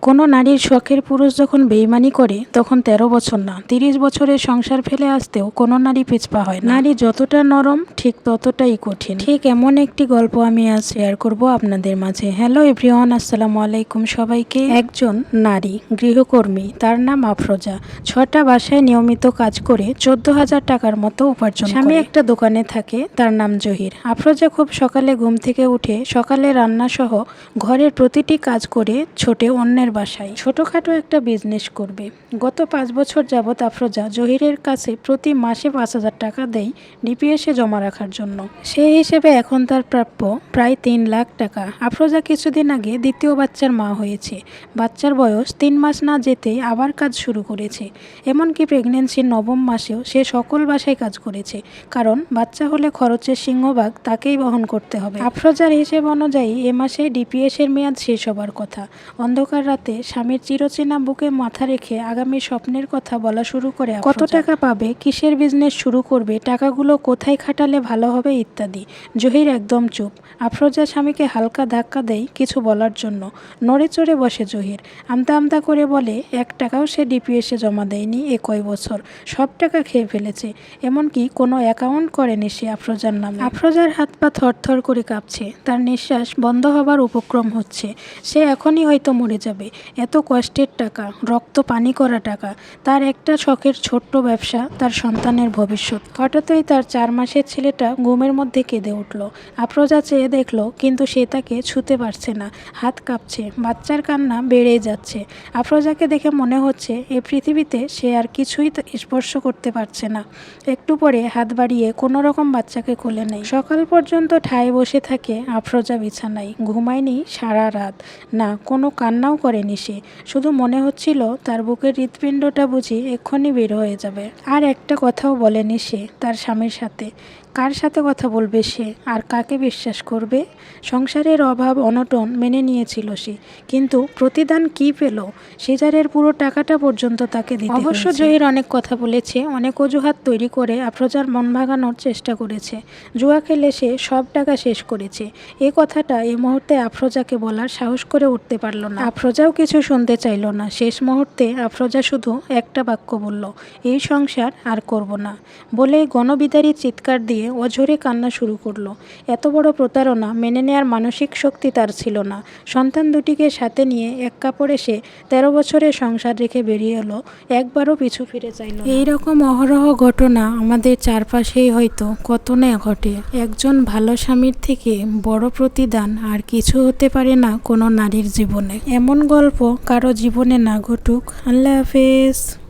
কোনো নারীর শখের পুরুষ যখন বেইমানি করে তখন তেরো বছর না তিরিশ বছরের সংসার ফেলে আসতেও কোনো নারী পিছপা হয় নারী যতটা নরম ঠিক ততটাই কঠিন। ঠিক এমন একটি গল্প আমি আজ শেয়ার করব আপনাদের মাঝে। হ্যালো এভরিওয়ান আসসালামু আলাইকুম সবাইকে। একজন নারী গৃহকর্মী তার নাম আফরোজা। ছটা বাসায় নিয়মিত কাজ করে চোদ্দ হাজার টাকার মতো উপার্জন স্বামী একটা দোকানে থাকে তার নাম জহির। আফরোজা খুব সকালে ঘুম থেকে উঠে সকালে রান্না সহ ঘরের প্রতিটি কাজ করে ছোটে অন্যের বাসায়। ছোটখাটো একটা বিজনেস করবে। গত পাঁচ বছর যাবৎ আফরোজা জহিরের কাছে প্রতি মাসে পাঁচ হাজার টাকা দেয় ডিপিএসে জমা রাখার জন্য। সেই হিসেবে এখন তার প্রাপ্য প্রায় তিন লাখ টাকা। আফরোজা কিছুদিন আগে দ্বিতীয় বাচ্চার মা হয়েছে। বাচ্চার বয়স তিন মাস না যেতেই আবার কাজ শুরু করেছে। এমনকি প্রেগনেন্সির নবম মাসেও সে সকল বাসায় কাজ করেছে। কারণ বাচ্চা হলে খরচের সিংহভাগ তাকেই বহন করতে হবে। আফরোজার হিসেব অনুযায়ী এ মাসে ডিপিএসের মেয়াদ শেষ হবার কথা। অন্ধকার রাতে স্বামীর চিরচেনা বুকে মাথা রেখে আগামী স্বপ্নের কথা বলা শুরু করে কত টাকা পাবে? কিসের বিজনেস শুরু করবে? টাকাগুলো কোথায় খাটালে ভালো হবে ইত্যাদি। জহির একদম চুপ। আফরোজা স্বামীকে হালকা ধাক্কা দেয় কিছু বলার জন্য। নড়ে চড়ে বসে জহির। আমতা আমতা করে বলে, এক টাকাও সে ডিপিএসে জমা দেয়নি এ কয় বছর? সব টাকা খেয়ে ফেলেছে। এমনকি কোনো অ্যাকাউন্ট করেনি সে আফরোজার নামে। আফরোজার হাত পা থরথর করে কাঁপছে। তার নিঃশ্বাস বন্ধ হবার উপক্রম হচ্ছে। সে এখনই হয়তো মরে যাবে। এত কষ্টের টাকা, রক্ত পানি করা টাকা, তার একটা শখের ছোট্ট ব্যবসা, তার সন্তানের ভবিষ্যৎ। হঠাৎই তার চার মাসের ছেলেটা ঘুমের মধ্যে কেঁদে উঠল। আফরোজা চেয়ে দেখল, কিন্তু সে তাকে ছুতে পারছে না, হাত কাঁপছে, বাচ্চার কান্না বেড়েই যাচ্ছে। আফরোজাকে দেখে মনে হচ্ছে, এ পৃথিবীতে সে আর কিছুই স্পর্শ করতে পারছে না। একটু পরে হাত বাড়িয়ে কোনো রকম বাচ্চাকে কোলে নেয়। সকাল পর্যন্ত ঠায় বসে থাকে আফরোজা বিছানায়, ঘুমায়নি সারা রাত। না, কোনো কান্নাও করেনি সে। শুধু মনে হচ্ছিল তার বুকের হৃৎপিণ্ডটা বুঝি এক্ষুনি বের হয়ে যাবে। আর একটা কথাও বলেনি সে তার স্বামীর সাথে। কার সাথে কথা বলবে সে? আর কাকে বিশ্বাস করবে? সংসারের অভাব অনটন মেনে নিয়েছিল সে। কিন্তু প্রতিদান কি পেল? সিজারের পুরো টাকাটা পর্যন্ত তাকে দিতে অবশ্য জহির অনেক কথা বলেছে, অনেক অজুহাত তৈরি করে আফরোজার মন ভাঙানোর চেষ্টা করেছে। জুয়া খেলে সে সব টাকা শেষ করেছে। এ কথাটা এই মুহূর্তে আফরোজাকে বলার সাহস করে উঠতে পারল না। আফরোজাও কিছু শুনতে চাইল না। শেষ মুহূর্তে আফরোজা শুধু একটা বাক্য বলল, এই সংসার আর করব না। বলে গণবিদারী চিৎকার দিয়ে অঝরে কান্না শুরু করল। এত বড় প্রতারণা মেনে নেয়ার মানসিক শক্তি তার ছিল না। সন্তান দুটিকে সাথে নিয়ে এক কাপড়ে সে তেরো বছরের সংসার রেখে বেরিয়ে এলো। একবারও পিছু ফিরে চাইল এই রকম অহরহ ঘটনা আমাদের চারপাশেই হয়তো কত না ঘটে। একজন ভালো স্বামীর থেকে বড় প্রতিদান আর কিছু হতে পারে না কোনো নারীর জীবনে। এমন গল্প কারও জীবনে না ঘটুক। আল্লাহ হাফেজ।